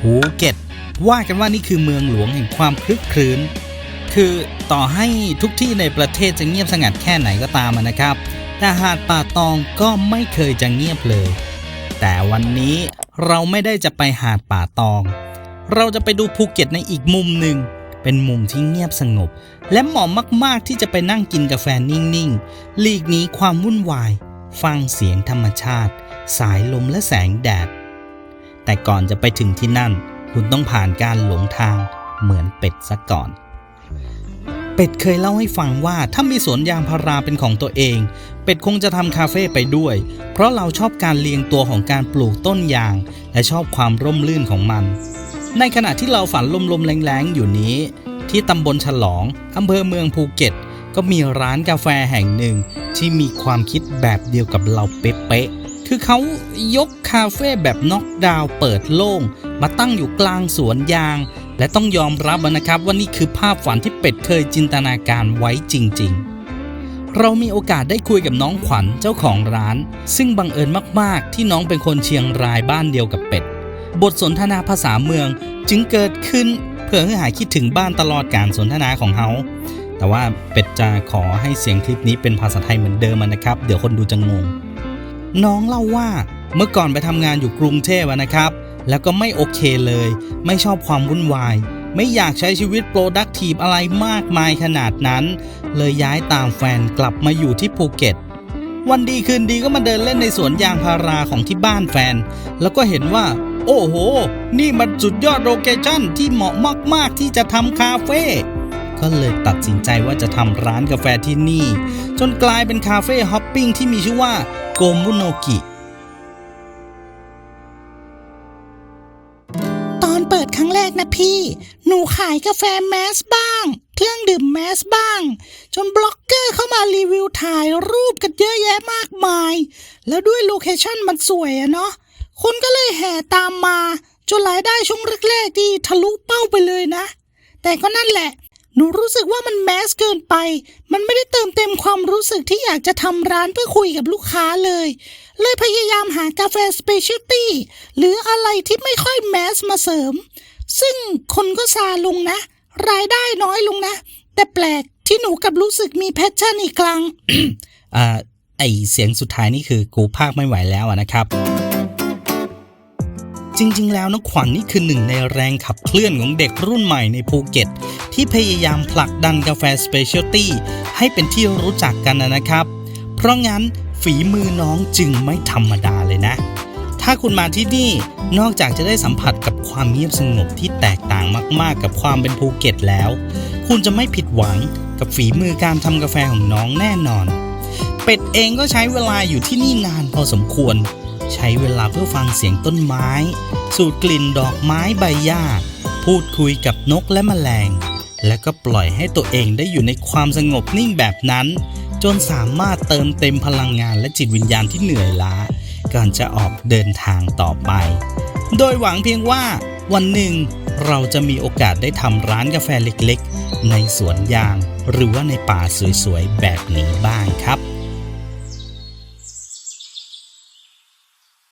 ภูเก็ต ว่ากันว่านี่คือเมืองหลวงแห่งความคลึกครื้น คือต่อให้ทุกที่ในประเทศจะเงียบสงัดแค่ไหนก็ตามนะครับ แต่หาดป่าตองก็ไม่เคยจะเงียบเลย แต่วันนี้เราไม่ได้จะไปหาดป่าตอง เราจะไปดูภูเก็ตในอีกมุมหนึ่งเป็นมุมที่เงียบสงบ และเหมาะมาก ๆ ที่จะไปนั่งกินกาแฟนิ่ง ๆ หลีกหนีความวุ่นวาย ฟังเสียงธรรมชาติ สายลมและแสงแดด แต่ก่อนจะไปถึงที่นั่น คุณต้องผ่านการหลงทางเหมือนเป็ดซะก่อน เป็ดเคยเล่าให้ฟังว่าถ้ามีสวนยางพาราเป็นของตัวเอง เป็ดคงจะทำคาเฟ่ไปด้วย เพราะเราชอบการเรียงตัวของการปลูกต้นยาง และชอบความร่มรื่นของมัน ในขณะที่เราฝันลมๆแรงๆอยู่นี้ ที่ตำบลฉลองอำเภอเมืองภูเก็ต ก็มีร้านกาแฟแห่งหนึ่งที่มีความคิดแบบเดียวกับเราเป๊ะๆ คือเขายกคาเฟ่แบบน็อกดาวน์เปิดโล่ง มาตั้งอยู่กลางสวนยาง และต้องยอมรับนะครับว่านี่คือภาพฝันที่เป็ดเคยจินตนาการไว้จริง ๆ เรามีโอกาสได้คุยกับน้องขวัญเจ้าของร้าน ซึ่งบังเอิญมากๆ ที่น้องเป็นคนเชียงรายบ้านเดียวกับเป็ด บทสนทนาภาษาเมืองจึงเกิดขึ้นเพื่อให้หายคิดถึงบ้านตลอดการสนทนาของเขาแต่ว่าเป็ดจะขอให้เสียงคลิปนี้เป็นภาษาไทยเหมือนเดิมนะครับ เดี๋ยวคนดูจะงง น้องเล่าว่าเมื่อก่อนไปทำงานอยู่กรุงเทพนะครับ แล้วก็ไม่โอเคเลย ไม่ชอบความวุ่นวาย ไม่อยากใช้ชีวิตโปรดักทีฟอะไรมากมายขนาดนั้น เลยย้ายตามแฟนกลับมาอยู่ที่ภูเก็ต วันดีคืนดีก็มาเดินเล่นในสวนยางพาราของที่บ้านแฟน แล้วก็เห็นว่า โอ้โห นี่มันสุดยอดโลเคชั่นที่เหมาะมากๆที่จะทำคาเฟ่ ก็เลยตัดสินใจว่าจะทำร้านกาแฟที่นี่ จนกลายเป็นคาเฟ่ฮอปปิ้งที่มีชื่อว่าโกมุโนกิ ตอนเปิดครั้งแรกนะพี่ หนูขายกาแฟแมสบ้าง เครื่องดื่มแมสบ้าง จนบล็อกเกอร์เข้ามารีวิวถ่ายรูปกันเยอะแยะมากมาย แล้วด้วยโลเคชั่นมันสวยอะเนาะ คนก็เลยแห่ตามมา จนรายได้ช่วงแรกๆดีทะลุเป้าไปเลยนะ แต่ก็นั่นแหละ หนูรู้สึกว่ามันแมสเกินไป มันไม่ได้เติมเต็มความรู้สึกที่อยากจะทำร้านเพื่อคุยกับลูกค้าเลย เลยพยายามหากาแฟสเปเชียลตี้หรืออะไรที่ไม่ค่อยแมสมาเสริม ซึ่งคนก็ซาลงนะ รายได้น้อยลงนะ แต่แปลกที่หนูกับรู้สึกมีแพชชั่นอีกครั้งอ่าไอเสียงสุดท้ายนี่คือกูภาคไม่ไหวแล้วนะครับ จริงๆ แล้วน้องขวัญนนี่คือหนึ่งในแรงขับเคลื่อนของเด็กรุ่นใหม่ในภูเก็ต ที่พยายามผลักดันกาแฟสเปเชียลตี้ให้เป็นที่รู้จักกันนะนะครับ เพราะงั้นฝีมือน้องจึงไม่ธรรมดาเลยนะ ถ้าคุณมาที่นี่นอกจากจะได้สัมผัสกับความเงียบสงบที่แตกต่างมากๆ กับความเป็นภูเก็ตแล้ว คุณจะไม่ผิดหวังกับฝีมือการทำกาแฟของน้องแน่นอน เป็ดเองก็ใช้เวลาอยู่ที่นี่นานพอสมควร ใช้เวลาเพื่อฟังเสียงต้นไม้ สูดกลิ่นดอกไม้ใบหญ้า พูดคุยกับนกและแมลง และก็ปล่อยให้ตัวเองได้อยู่ในความสงบนิ่งแบบนั้น จนสามารถเติมเต็มพลังงานและจิตวิญญาณที่เหนื่อยล้า ก่อนจะออกเดินทางต่อไป โดยหวังเพียงว่าวันหนึ่งเราจะมีโอกาสได้ทำร้านกาแฟเล็กๆ ในสวนยาง หรือว่าในป่าสวยๆ แบบนี้บ้างครับ